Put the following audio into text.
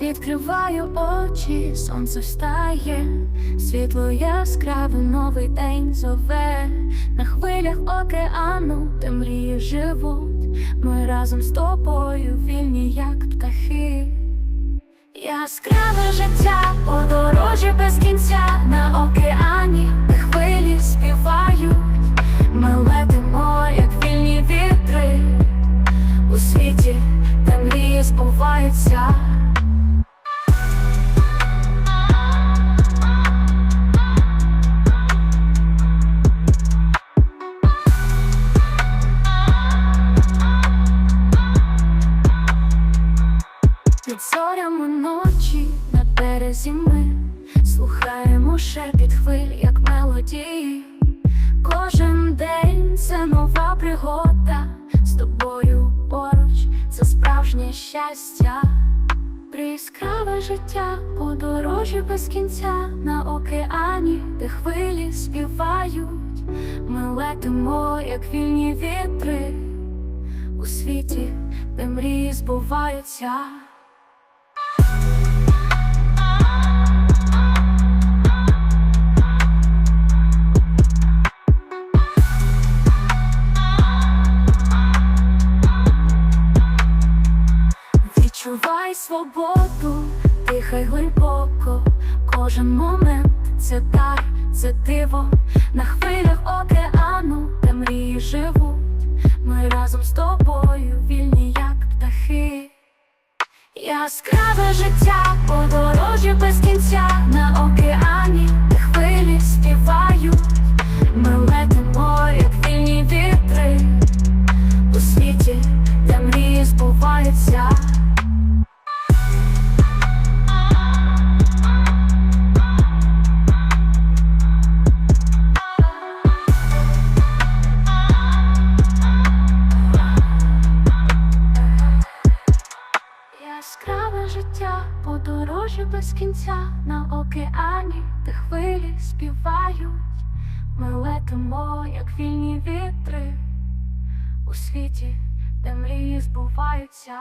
Відкриваю очі, сонце встає, світло яскраве, новий день зове на хвилях океану, де мрії живуть. Ми разом з тобою вільні, як птахи. Яскраве життя, подорожі без кінця на океані, хвилі співають. Ми летимо, як вільні вітри у світі, де мрії збуваються. Березі ми слухаємо шепіт хвиль, як мелодії. Кожен день це нова пригода. З тобою поруч це справжнє щастя. Прискраве життя, подорожі без кінця на океані, де хвилі співають. Ми летимо, як вільні вітри у світі, де мрії збуваються. Відчувай свободу, дихай глибоко, кожен момент це дар, це диво на хвилях океану, де мрії живуть. Ми разом з тобою вільні, як птахи. Яскраве життя, подорожі без кінця на океані, де хвилі співають. Ми летимо, як вільні вітри у світі, де мрії збуваються. Яскраве життя, подорожі без кінця на океані, де хвилі співають. Ми летимо, як вільні вітри у світі, де мрії збуваються.